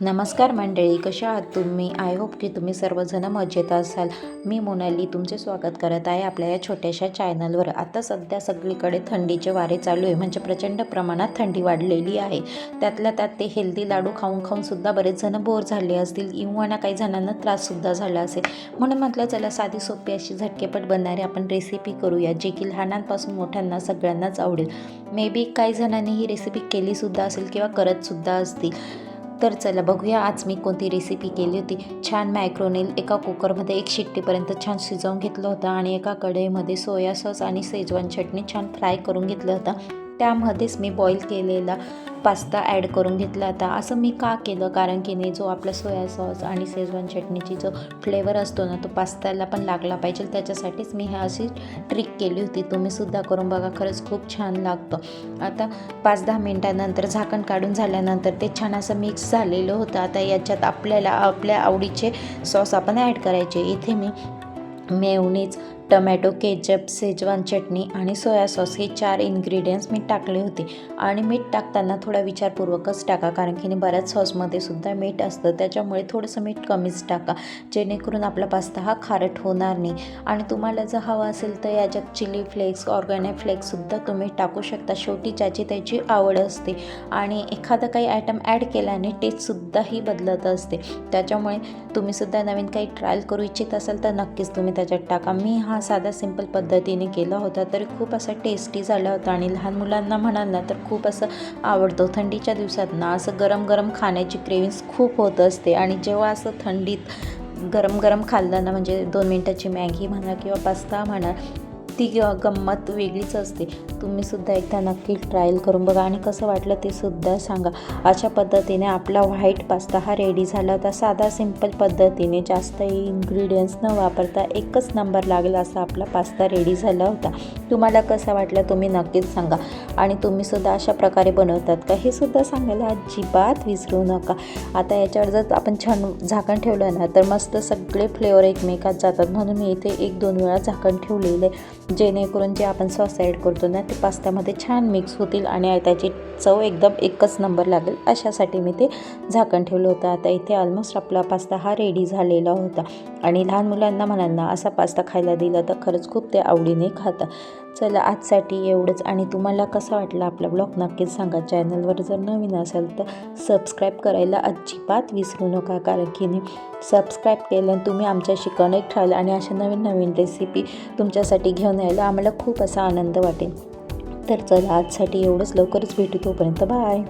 नमस्कार मंडळी कशा आहात तुम्ही? आय होप की तुम्ही सर्वजण मजेत असाल. मी मोनाली तुमचे स्वागत करत आहे आपल्या या छोट्याशा चॅनलवर आता सध्या सगळीकडे थंडीचे वारे चालू आहे म्हणजे प्रचंड प्रमाणात थंडी वाढलेली आहे. त्यातल्या त्यात ते हेल्दी लाडू खाऊन खाऊन सुद्धा बरेच जण बोर झाले असतील किंवा काही जणांना त्राससुद्धा झाला असेल. म्हणून म्हटलं चला साधी सोपी अशी झटकेपट बनणारी आपण रेसिपी करूया जे की लहानांपासून मोठ्यांना सगळ्यांनाच आवडेल. मे बी काही जणांनी ही रेसिपी केलीसुद्धा असेल किंवा करतसुद्धा असतील. तर चला बघूया. आज मी कोणती रेसिपी केली होती. छान मॅक्रोनेल एका कुकरमध्ये एक शिट्टीपर्यंत छान शिजवून घेतलं होतं आणि एका कढईमध्ये सोया सॉस आणि सेजवान चटणी छान फ्राय करून घेतलं होतं. त्यामध्येच मी बॉईल केलेला पास्ता ॲड करून घेतला होता. असं मी का केलं? कारण की नाही जो आपला सोया सॉस आणि शेजवान चटणीची जो फ्लेवर असतो ना तो पास्त्याला पण लागला पाहिजे. त्याच्यासाठीच मी ह्या अशी ट्रिक केली होती. तुम्हीसुद्धा करून बघा खरंच खूप छान लागतं. आता पाच दहा मिनटानंतर झाकण काढून झाल्यानंतर ते छान असं मिक्स झालेलं होतं. आता याच्यात आपल्याला आपल्या आवडीचे सॉस आपण ॲड करायचे. इथे मी मेवणीच टमॅटो केचप शेजवान चटणी आणि सोया सॉस हे चार इन्ग्रेडियंट्स मी टाकले होते. आणि मीठ टाकताना थोडा विचारपूर्वकच टाका कारण की बऱ्याच सॉसमध्ये सुद्धा मीठ असतं. त्याच्यामुळे थोडंसं मीठ कमीच टाका. जेणेकरून आपला पास्ता हा खारट होणार नाही. आणि तुम्हाला जर हवा असेल तर याच्यात चिली फ्लेक्स ऑर्गॅनिक फ्लेक्ससुद्धा तुम्ही टाकू शकता. शेवटी ज्याची त्याची आवड असते. आणि एखादा काही आयटम ॲड केल्याने टेस्टसुद्धाही बदलत असते. त्याच्यामुळे तुम्हीसुद्धा नवीन काही ट्रायल करू इच्छित असाल तर नक्कीच तुम्ही त्याच्यात टाका. मी हा साधा सिंपल पद्धतीने केला होता तरी खूप असा टेस्टी झाला होता. आणि लहान मुलांना म्हणाल ना तर खूप असं आवडतो. थंडीच्या दिवसात ना असं गरम गरम खाण्याची क्रेविंग्स खूप होत असते. आणि जेव्हा असं थंडीत गरम गरम खाल्लं ना म्हणजे दोन मिनटाची मॅगी म्हणा किंवा पास्ता म्हणा ती ग- गंमत वेगळीच असते. तुम्हीसुद्धा एकदा नक्की ट्रायल करून बघा आणि कसं वाटलं ते सुद्धा सांगा. अशा पद्धतीने आपला व्हाईट पास्ता हा रेडी झाला होता. साधा सिंपल पद्धतीने जास्त इन्ग्रेडियंट्स न वापरता एकच नंबर लागला असा आपला पास्ता रेडी झाला होता. तुम्हाला कसं वाटलं तुम्ही नक्कीच सांगा. आणि तुम्हीसुद्धा अशा प्रकारे बनवतात का हे सुद्धा सांगायला अजिबात विसरू नका. आता याच्यावर जर आपण छान झाकण ठेवलं ना तर मस्त सगळे फ्लेवर एकमेकात जातात. म्हणून मी इथे एक दोन वेळा झाकण ठेवलेलं आहे. जेणेकरून जे आपण सॉस ॲड करतो ना ते पास्त्यामध्ये छान मिक्स होतील आणि त्याची चव एकदम एकच नंबर लागेल. अशासाठी मी ते झाकण ठेवलं होतं. आता इथे ऑलमोस्ट आपला पास्ता हा रेडी झालेला होता. आणि लहान मुलांना मुलांना असा पास्ता खायला दिला तर खरंच खूप ते आवडीने खातात चला आजसाठी एवढंच. आणि तुम्हाला कसा वाटला आपला ब्लॉग नक्कीच सांगा. चॅनलवर जर नवीन असाल तर सबस्क्राईब करायला अजिबात विसरू नका. कारण की नाही सबस्क्राईब केल्यानं तुम्ही आमच्याशी कनेक्ट राहाल आणि अशा नवीन नवीन रेसिपी तुमच्यासाठी घेऊन यायला आम्हाला खूप असा आनंद वाटेल. तर चला आजसाठी एवढंच. लवकरच भेटू तोपर्यंत बाय.